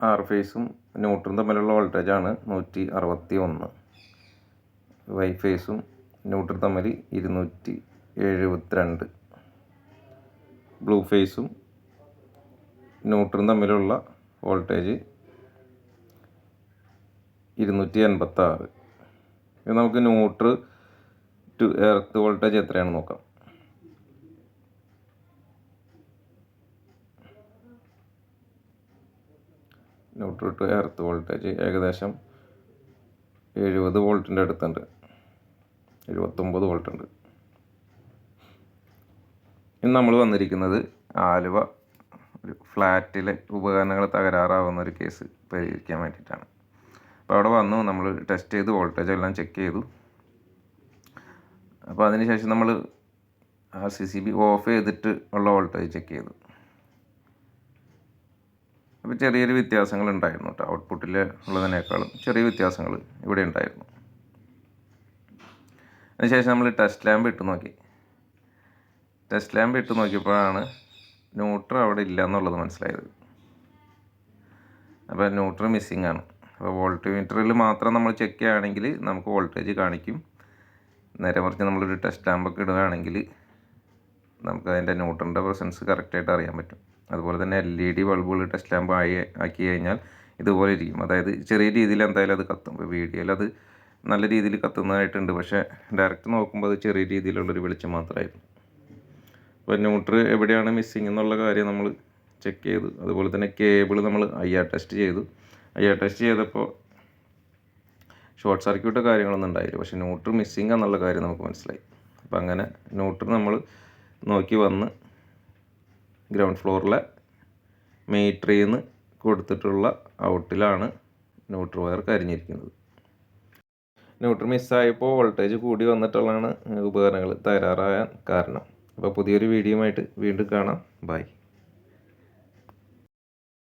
R ഫേസും ന്യൂട്രും തമ്മിലുള്ള വോൾട്ടേജാണ് നൂറ്റി അറുപത്തി ഒന്ന് വൈ ഫേസും ന്യൂട്രും തമ്മിൽ ഇരുന്നൂറ്റി എഴുപത്തിരണ്ട് ബ്ലൂ ഫേസും ന്യൂട്രും തമ്മിലുള്ള വോൾട്ടേജ് ഇരുന്നൂറ്റി എൺപത്താറ് ഇത് നമുക്ക് ന്യൂട്ര് ടു എർത്ത് വോൾട്ടേജ് എത്രയാണെന്ന് നോക്കാം. ന്യൂട്രൽ ടു എർത്ത് വോൾട്ടേജ് ഏകദേശം എഴുപത് വോൾട്ടിന്റെ അടുത്തുണ്ട്. എഴുപത്തൊമ്പത് വോൾട്ട് ഉണ്ട് ഇന്ന് നമ്മൾ വന്നിരിക്കുന്നത് ആലുവ ഒരു ഫ്ലാറ്റിലെ ഉപകരണങ്ങൾ തകരാറാവുന്ന ഒരു കേസ് പരിഹരിക്കാൻ വേണ്ടിയിട്ടാണ്. അപ്പോൾ അവിടെ വന്നു നമ്മൾ ടെസ്റ്റ് ചെയ്ത് വോൾട്ടേജ് എല്ലാം ചെക്ക് ചെയ്തു. അപ്പോൾ അതിനുശേഷം നമ്മൾ ആ സി സി ബി ഓഫ് ചെയ്തിട്ട് ഉള്ള വോൾട്ടേജ് ചെക്ക് ചെയ്തു. അപ്പോൾ ചെറിയൊരു വ്യത്യാസങ്ങൾ ഉണ്ടായിരുന്നു കേട്ടോ. ഔട്ട്പുട്ടിൽ ഉള്ളതിനേക്കാളും ചെറിയ വ്യത്യാസങ്ങൾ ഇവിടെ ഉണ്ടായിരുന്നു. അതിനുശേഷം നമ്മൾ ടെസ്റ്റ് ലാമ്പ് ഇട്ട് നോക്കി. ടെസ്റ്റ് ലാമ്പ് ഇട്ട് നോക്കിയപ്പോഴാണ് ന്യൂട്രൽ അവിടെ ഇല്ല എന്നുള്ളത് മനസ്സിലായത്. അപ്പോൾ ന്യൂട്രൽ മിസ്സിംഗ് ആണ്. അപ്പോൾ വോൾട്ട് മീറ്ററിൽ മാത്രം നമ്മൾ ചെക്ക് ചെയ്യുകയാണെങ്കിൽ നമുക്ക് വോൾട്ടേജ് കാണിക്കും. നേരെ മറിച്ച് നമ്മളൊരു ടെസ്റ്റ് ലാമ്പൊക്കെ ഇടുകയാണെങ്കിൽ നമുക്ക് അതിന്റെ ന്യൂട്രലിന്റെ പ്രസൻസ് കറക്റ്റായിട്ട് അറിയാൻ പറ്റും. അതുപോലെ തന്നെ എൽ ഇ ഡി ബൾബുകൾ ടെസ്റ്റ് ലാമ്പ് ആയി ആക്കി കഴിഞ്ഞാൽ ഇതുപോലെ ഇരിക്കും. അതായത് ചെറിയ രീതിയിൽ എന്തായാലും അത് കത്തും. വീഡിയോയിൽ അത് നല്ല രീതിയിൽ കത്തുന്നതായിട്ടുണ്ട്. പക്ഷേ ഡയറക്റ്റ് നോക്കുമ്പോൾ അത് ചെറിയ രീതിയിലുള്ളൊരു വെളിച്ചം മാത്രമായിരുന്നു. അപ്പോൾ ന്യൂട്രൽ എവിടെയാണ് മിസ്സിങ് എന്നുള്ള കാര്യം നമ്മൾ ചെക്ക് ചെയ്തു. അതുപോലെ തന്നെ കേബിൾ നമ്മൾ ഐ ആർ ടെസ്റ്റ് ചെയ്തു. ഐ ആർ ടെസ്റ്റ് ചെയ്തപ്പോൾ ഷോർട്ട് സർക്യൂട്ട് കാര്യങ്ങളൊന്നും ഉണ്ടായില്ല. പക്ഷേ ന്യൂട്രൽ മിസ്സിങ് എന്നുള്ള കാര്യം നമുക്ക് മനസ്സിലായി. അപ്പോൾ അങ്ങനെ ന്യൂട്രൽ നമ്മൾ നോക്കി വന്ന് ഗ്രൗണ്ട് ഫ്ലോറിലെ മീറ്ററിൽ നിന്ന് കൊടുത്തിട്ടുള്ള ഔട്ടിലാണ് ന്യൂട്രൽ വയർ കരിഞ്ഞിരിക്കുന്നത്. ന്യൂട്രൽ മിസ്സായപ്പോൾ വോൾട്ടേജ് കൂടി വന്നിട്ടുള്ളതാണ് ഉപകരണങ്ങൾ തകരാറാകാൻ കാരണം. അപ്പോൾ പുതിയൊരു വീഡിയോ ആയിട്ട് വീണ്ടും കാണാം. ബൈ